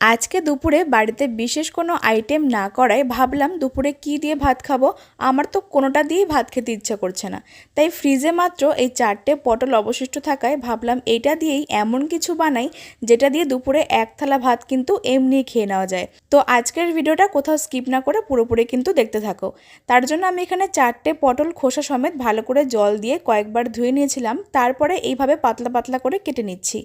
আজকে দুপুরে বাড়িতে বিশেষ কোনো আইটেম না করায় ভাবলাম দুপুরে কি দিয়ে ভাত খাব? আমার তো কোনোটা দিয়েই ভাত খেতে ইচ্ছা করছে না। তাই ফ্রিজে মাত্র এই চারটে পটল অবশিষ্ট থাকায় ভাবলাম এইটা দিয়েই এমন কিছু বানাই, যেটা দিয়ে দুপুরে এক থালা ভাত কিন্তু এমনি খেয়ে নেওয়া যায়। তো আজকের ভিডিওটা কোথাও স্কিপ না করে পুরোপুরি কিন্তু দেখতে থাকো। তার জন্য আমি এখানে চারটে পটল খোসা সমেত ভালো করে জল দিয়ে কয়েকবার ধুয়ে নিয়েছিলাম, তারপরে এইভাবে পাতলা পাতলা করে কেটে নিচ্ছি।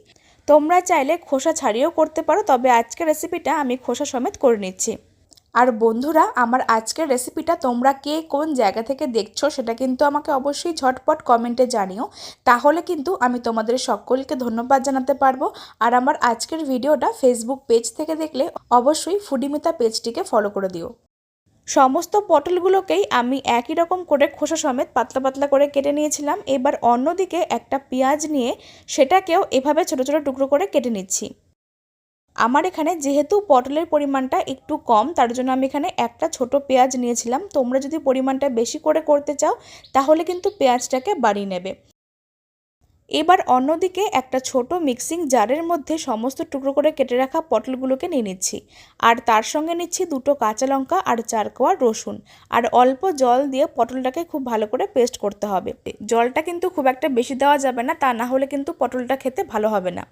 তোমরা চাইলে খোসা ছাড়িয়েও করতে পারো, তবে আজকের রেসিপিটা আমি খোসা সমেত করে নিচ্ছি। আর বন্ধুরা, আমার আজকের রেসিপিটা তোমরা কে কোন জায়গা থেকে দেখছ সেটা কিন্তু আমাকে অবশ্যই ঝটপট কমেন্টে জানিও। তাহলে কিন্তু আমি তোমাদের সকলকে ধন্যবাদ জানাতে পারব। আর আমার আজকের ভিডিওটা ফেসবুক পেজ থেকে দেখলে অবশ্যই ফুডিমিতা পেজটিকে ফলো করে দিও। সমস্ত পটলগুলোকেই আমি একই রকম করে খোসা সমেত পাতলা পাতলা করে কেটে নিয়েছিলাম। এবার অন্যদিকে একটা পেঁয়াজ নিয়ে সেটাকেও এভাবে ছোটো ছোটো টুকরো করে কেটে নিচ্ছি। আমার এখানে যেহেতু পটলের পরিমাণটা একটু কম, তার জন্য আমি এখানে একটা ছোট পেঁয়াজ নিয়েছিলাম। তোমরা যদি পরিমাণটা বেশি করে করতে চাও, তাহলে কিন্তু পেঁয়াজটাকে বাড়িয়ে নেবে। এবার অন্যদিকে একটা ছোট মিক্সিং জারের মধ্যে সমস্ত টুকরো করে কেটে রাখা পটলগুলোকে নিয়ে নিচ্ছি। আর তার সঙ্গে নিচ্ছি দুটো কাঁচা লঙ্কা আর চার কোয়া রসুন। আর অল্প জল দিয়ে পটলটাকে খুব ভালো করে পেস্ট করতে হবে। জলটা কিন্তু খুব একটা বেশি দেওয়া যাবে না, তা না হলে কিন্তু পটলটা খেতে ভালো হবে না।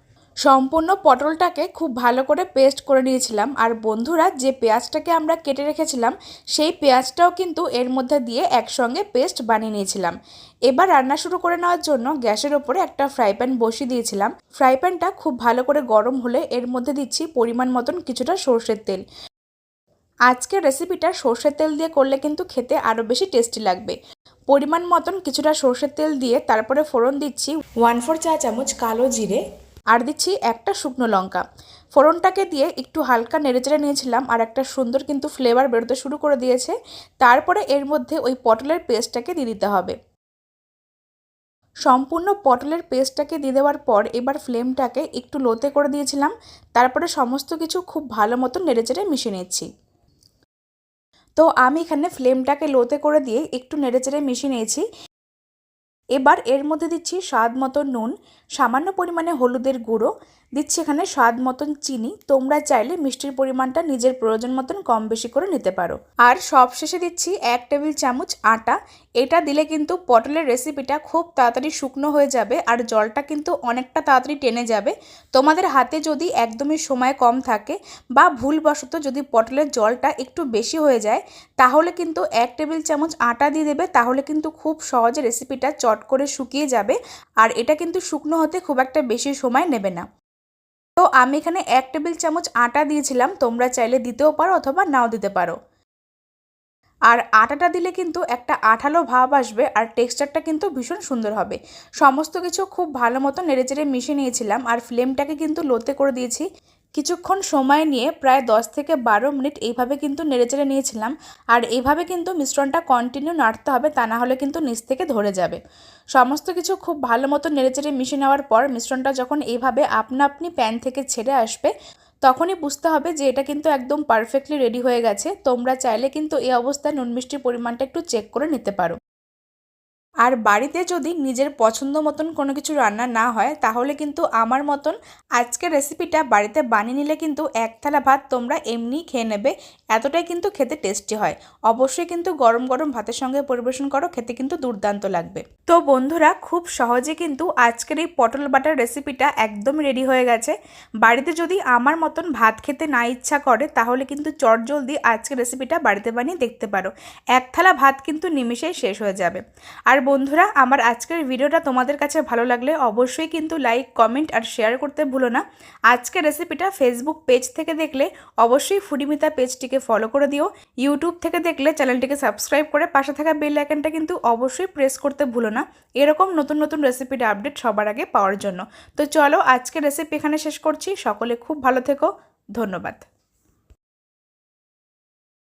সম্পূর্ণ পটলটাকে খুব ভালো করে পেস্ট করে নিয়েছিলাম। আর বন্ধুরা, যে পেঁয়াজটাকে আমরা কেটে রেখেছিলাম, সেই পেঁয়াজটাও কিন্তু এর মধ্যে দিয়ে একসঙ্গে পেস্ট বানিয়ে নিয়েছিলাম। এবার রান্না শুরু করে নেওয়ার জন্য গ্যাসের ওপরে একটা ফ্রাই প্যান বসিয়ে দিয়েছিলাম। ফ্রাই প্যানটা খুব ভালো করে গরম হলে এর মধ্যে দিচ্ছি পরিমাণ মতন কিছুটা সর্ষের তেল। আজকের রেসিপিটা সর্ষের তেল দিয়ে করলে কিন্তু খেতে আরও বেশি টেস্টি লাগবে। পরিমাণ মতন কিছুটা সর্ষের তেল দিয়ে তারপরে ফোড়ন দিচ্ছি ওয়ান ফোর চা চামচ কালো জিরে আর দিচ্ছি একটা শুকনো লঙ্কা। ফোড়নটাকে দিয়ে একটু হালকা নেড়েচেড়ে নিয়েছিলাম আর একটা সুন্দর কিন্তু ফ্লেভার বেরোতে শুরু করে দিয়েছে। তারপরে এর মধ্যে ওই পটলের পেস্টটাকে দিয়ে দিতে হবে। সম্পূর্ণ পটলের পেস্টটাকে দিয়ে দেওয়ার পর এবার ফ্লেমটাকে একটু লোতে করে দিয়েছিলাম। তারপরে সমস্ত কিছু খুব ভালো মতো নেড়েচেড়ে মিশিয়ে নিচ্ছি তো আমি এখানে ফ্লেমটাকে লোতে করে দিয়ে একটু নেড়েচেড়ে মিশিয়ে নিয়েছি। এবার এর মধ্যে দিচ্ছি স্বাদ মতো নুন, সামান্য পরিমাণে হলুদের গুঁড়ো, দিচ্ছি এখানে স্বাদ মতন চিনি। তোমরা চাইলে মিষ্টির পরিমাণটা নিজের প্রয়োজন মতন কম বেশি করে নিতে পারো। আর সব শেষে দিচ্ছি এক টেবিল চামচ আটা। এটা দিলে কিন্তু পটলের রেসিপিটা খুব তাড়াতাড়ি শুকনো হয়ে যাবে আর জলটা কিন্তু অনেকটা তাড়াতাড়ি টেনে যাবে। তোমাদের হাতে যদি একদমই সময় কম থাকে বা ভুলবশত যদি পটলের জলটা একটু বেশি হয়ে যায়, তাহলে কিন্তু এক টেবিল চামচ আটা দিয়ে দেবে। তাহলে কিন্তু খুব সহজে রেসিপিটা চট করে শুকিয়ে যাবে আর এটা কিন্তু শুকনো হতে খুব একটা বেশি সময় নেবে না। তো আমি এখানে এক টেবিল চামচ আটা দিয়েছিলাম, তোমরা চাইলে দিতেও পারো অথবা নাও দিতে পারো। আর আটাটা দিলে কিন্তু একটা আঠালো ভাব আসবে আর টেক্সচারটা কিন্তু ভীষণ সুন্দর হবে। সমস্ত কিছু খুব ভালো মতো নেড়েচেড়ে মিশিয়ে নিয়েছিলাম আর ফ্লেমটাকে কিন্তু লোতে করে দিয়েছি। কিছুক্ষণ সময় নিয়ে প্রায় 10 থেকে বারো মিনিট এইভাবে কিন্তু নেড়েচেড়ে নিয়েছিলাম। আর এইভাবে কিন্তু মিশ্রণটা কন্টিনিউ নাড়তে হবে, তা না হলে কিন্তু নিচ থেকে ধরে যাবে। সমস্ত কিছু খুব ভালো মতো নেড়েচেড়ে মিশিয়ে নেওয়ার পর মিশ্রণটা যখন এইভাবে আপনা আপনি প্যান থেকে ছেড়ে আসবে, তখনই বুঝতে হবে যে এটা কিন্তু একদম পারফেক্টলি রেডি হয়ে গেছে। তোমরা চাইলে কিন্তু এই অবস্থায় নুন মিষ্টির পরিমাণটা একটু চেক করে নিতে পারো। আর বাড়িতে যদি নিজের পছন্দ মতন কোনো কিছু রান্না না হয়, তাহলে কিন্তু আমার মতন আজকের রেসিপিটা বাড়িতে বানিয়ে নিলে কিন্তু এক থালা ভাত তোমরা এমনিই খেয়ে নেবে। এতটাই কিন্তু খেতে টেস্টি হয়। অবশ্যই কিন্তু গরম গরম ভাতের সঙ্গে পরিবেশন করো, খেতে কিন্তু দুর্দান্ত লাগবে। তো বন্ধুরা, খুব সহজে কিন্তু আজকের এই পটল বাটার রেসিপিটা একদম রেডি হয়ে গেছে। বাড়িতে যদি আমার মতন ভাত খেতে না ইচ্ছা করে, তাহলে কিন্তু চট জলদি আজকের রেসিপিটা বাড়িতে বানিয়ে দেখতে পারো। এক থালা ভাত কিন্তু নিমিশেই শেষ হয়ে যাবে। আর বন্ধুরা, আমার আজকের ভিডিওটা তোমাদের কাছে ভালো লাগলে অবশ্যই কিন্তু লাইক, কমেন্ট আর শেয়ার করতে ভুলো না। আজকের রেসিপিটা ফেসবুক পেজ থেকে দেখলে অবশ্যই ফুডিমিতা পেজটিকে ফলো করে দিও। ইউটিউব থেকে দেখলে চ্যানেলটিকে সাবস্ক্রাইব করে পাশে থাকা বেল আইকনটা কিন্তু অবশ্যই প্রেস করতে ভুলো না। এরকম নতুন নতুন রেসিপির আপডেট সবার আগে পাওয়ার জন্য। তো চলো আজকের রেসিপি এখানে শেষ করছি। সকলে খুব ভালো থেকো। ধন্যবাদ।